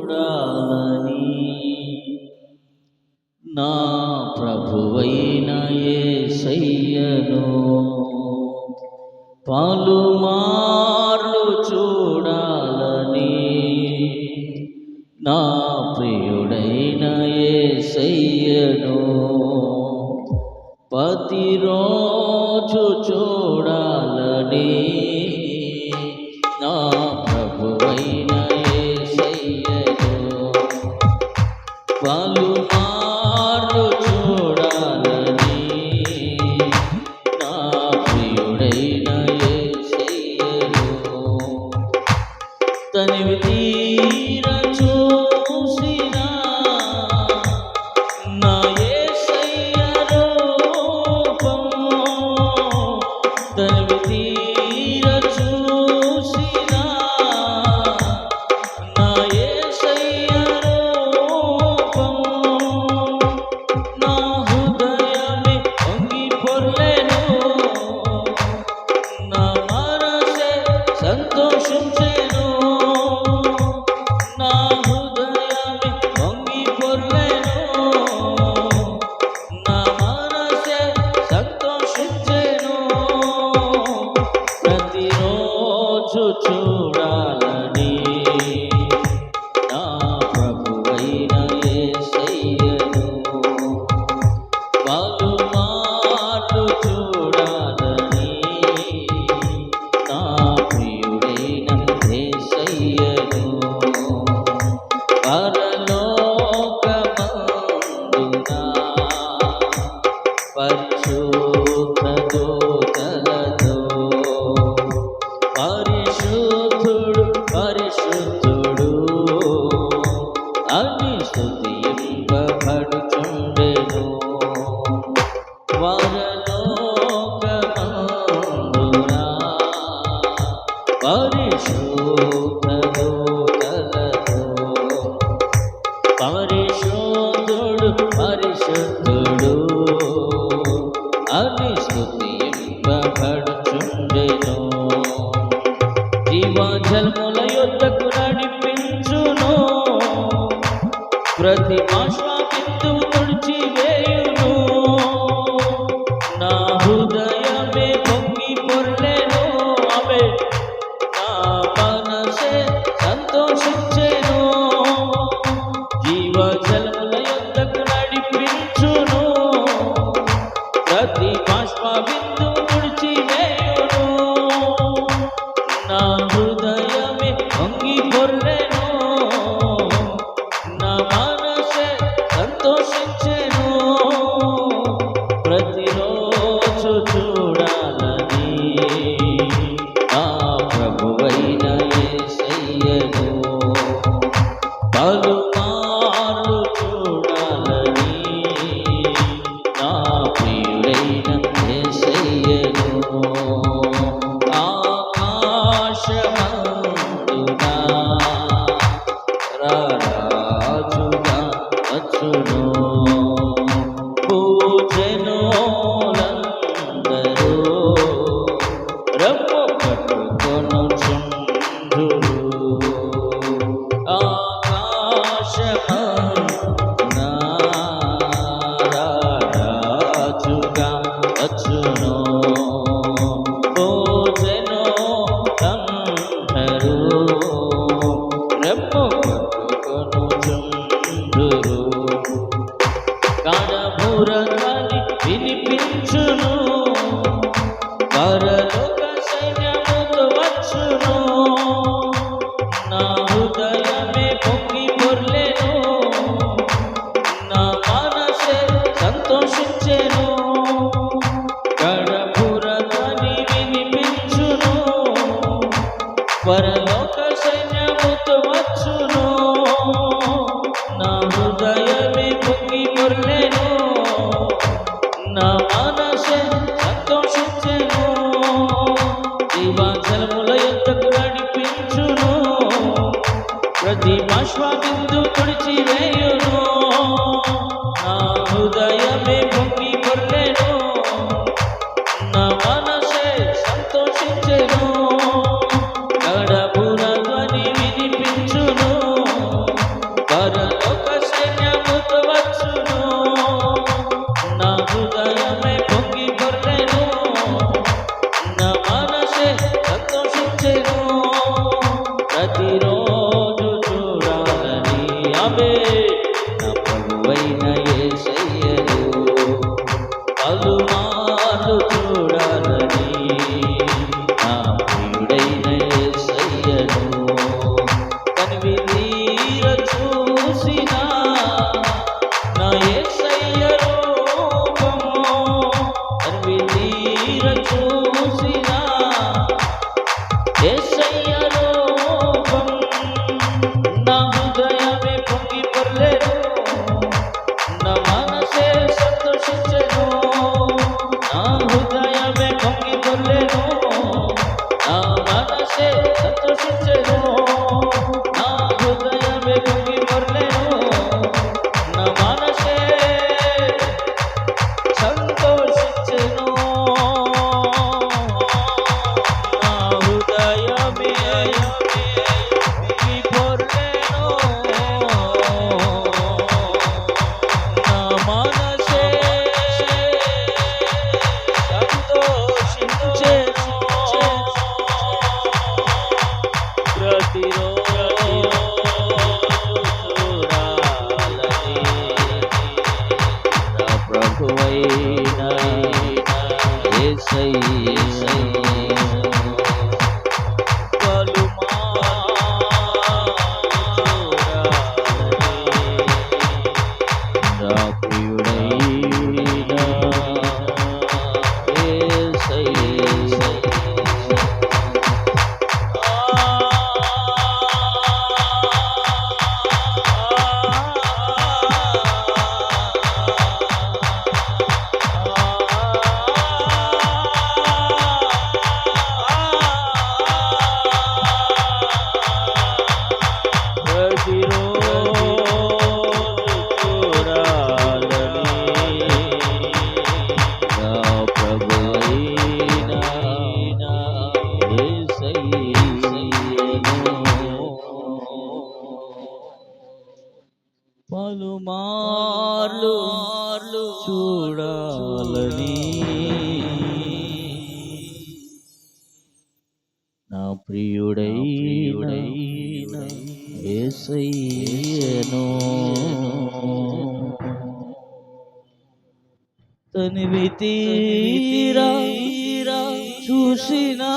చూడాలని. నా ప్రభువైన ఏసయ్యను పలుమార్లు చూడాలని. నా ప్రియుడైన ఏసయ్యను ప్రతిరోజు చూడాలని. to to run. పరిశుద్ధుడు. అని స్థుతింపబడుచుండెను వరలోకమందురా పరిశుద్ధుడు పరిశుద్ధుడు పరిశుద్ధుడు. అని స్థుతి प्रतिमा स्वामित्व వచ్చును నా హృదయమే పొంగి పొర్లెను నా మనసే సంతోషించెను. జీవాజలముల ఎంతకు నడిపించును. ప్రతి బాష్ప బిందు తుడిచివేయ. మార్లు చూడాలని. నా ప్రియుడై ఏసయ్యను. తనివి తీరా చూసినా.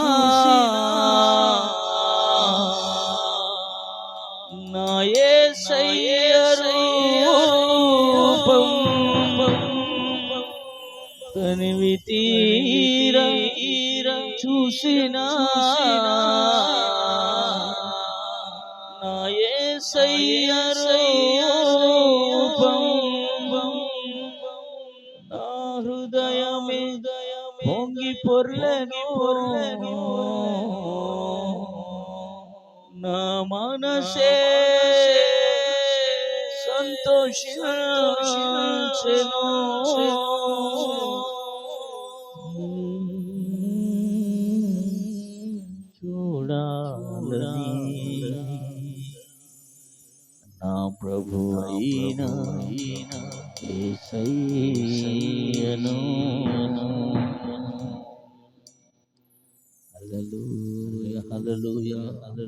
కనివి తీర చూసినా నాయే సయ్యూపం నా హృదయ పొంగి పొర్లని పొర్లని. నా మనసే సంతోషించెను. నా ప్రభు అయినా ఏసయ్యను హలలుయ హలలుయ హలలు